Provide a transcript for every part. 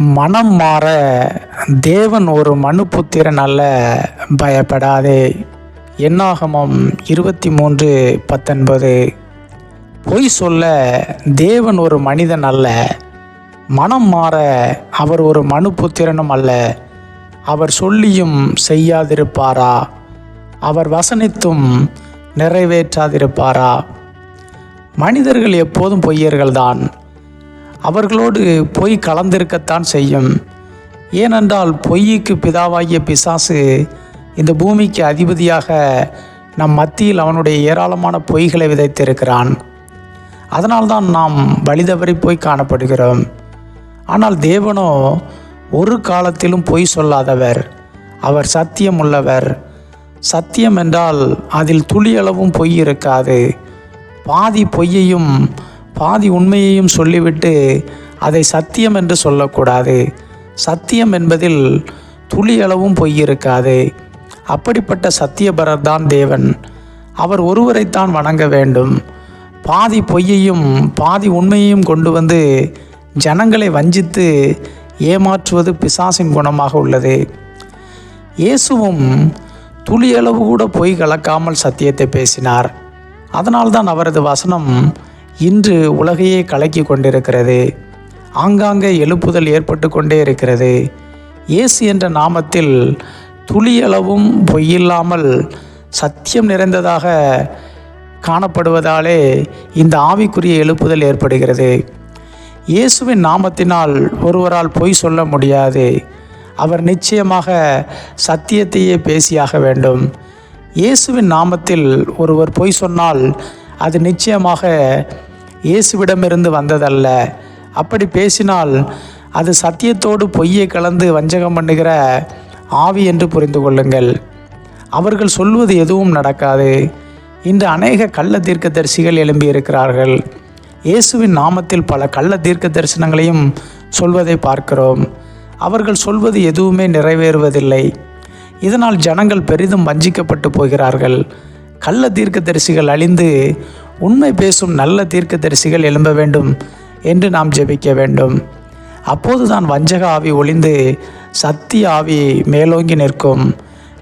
மனம் மாற தேவன் ஒரு மனுபுத்திரன் அல்ல பயப்படாதே. என்னாகமம் இருபத்தி மூன்று பத்தொன்பது. பொய் சொல்ல தேவன் ஒரு மனிதன் அல்ல மனம் மாற அவர் ஒரு மனுபுத்திரனும் அல்ல. அவர் சொல்லியும் செய்யாதிருப்பாரா? அவர் வசனித்தும் நிறைவேற்றாதிருப்பாரா? மனிதர்கள் எப்போதும் பொய்யர்கள்தான். அவர்களோடு பொய் கலந்திருக்கத்தான் செய்யும். ஏனென்றால் பொய்யுக்கு பிதாவாகிய பிசாசு இந்த பூமிக்கு அதிபதியாக நம் மத்தியில் அவனுடைய ஏராளமான பொய்களை விதைத்திருக்கிறான். அதனால்தான் நாம் வழிதவறி போய் காணப்படுகிறோம். ஆனால் தேவனோ ஒரு காலத்திலும் பொய் சொல்லாதவர். அவர் சத்தியம் உள்ளவர். சத்தியம் என்றால் அதில் துளியளவும் பொய் இருக்காது. பாதி பொய்யையும் பாதி உண்மையையும் சொல்லிவிட்டு அதை சத்தியம் என்று சொல்லக்கூடாது. சத்தியம் என்பதில் துளியளவும் பொய் இருக்காது அப்படிப்பட்ட சத்தியபரர் தான் தேவன். அவர் ஒருவரைத்தான் வணங்க வேண்டும். பாதி பொய்யையும் பாதி உண்மையையும் கொண்டு வந்து ஜனங்களை வஞ்சித்து ஏமாற்றுவது பிசாசின் குணமாக உள்ளது. இயேசுவும் துளியளவு கூட பொய் கலக்காமல் சத்தியத்தை பேசினார். அதனால்தான் அவரது வசனம் இன்று உலகையே கலக்கி கொண்டிருக்கிறது. ஆங்காங்கே எழுப்புதல் ஏற்பட்டு கொண்டே இருக்கிறது. இயேசு என்ற நாமத்தில் துளியளவும் பொய்யில்லாமல் சத்தியம் நிறைந்ததாக காணப்படுவதாலே இந்த ஆவிக்குரிய எழுப்புதல் ஏற்படுகிறது. இயேசுவின் நாமத்தினால் ஒருவரால் பொய் சொல்ல முடியாது. அவர் நிச்சயமாக சத்தியத்தையே பேசியாக வேண்டும். இயேசுவின் நாமத்தில் ஒருவர் பொய் சொன்னால் அது நிச்சயமாக இயேசுவிடமிருந்து வந்ததல்ல. அப்படி பேசினால் அது சத்தியத்தோடு பொய்யை கலந்து வஞ்சகம் பண்ணுகிற ஆவி என்று புரிந்து கொள்ளுங்கள். அவர்கள் சொல்வது எதுவும் நடக்காது. இன்று அநேக கள்ள தீர்க்க தரிசிகள் எழும்பியிருக்கிறார்கள் இயேசுவின் நாமத்தில் பல கள்ள தீர்க்க தரிசனங்களையும் சொல்வதை பார்க்கிறோம். அவர்கள் சொல்வது எதுவுமே நிறைவேறுவதில்லை. இதனால் ஜனங்கள் பெரிதும் வஞ்சிக்கப்பட்டு போகிறார்கள். கள்ள தீர்க்க தரிசிகள் அழிந்து உண்மை பேசும் நல்ல தீர்க்கதரிசிகள் எழும்ப வேண்டும் என்று நாம் ஜெபிக்க வேண்டும். அப்போதுதான் வஞ்சக ஆவி ஒளிந்து சத்திய ஆவி மேலோங்கி நிற்கும்.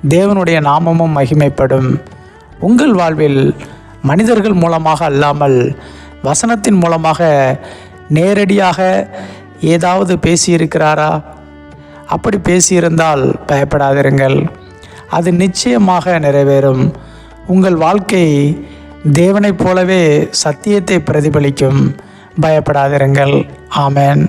தேவனுடைய நாமமும் மகிமைப்படும். உங்கள் வாழ்வில் மனிதர்கள் மூலமாக அல்லாமல் வசனத்தின் மூலமாக நேரடியாக ஏதாவது பேசியிருக்கிறாரா? அப்படி பேசியிருந்தால் பயப்படாதிருங்கள். அது நிச்சயமாக நிறைவேறும். உங்கள் வாழ்க்கை தேவனைப் போலவே சத்தியத்தை பிரதிபலிக்கும். பயப்படாதிருங்கள். ஆமேன்.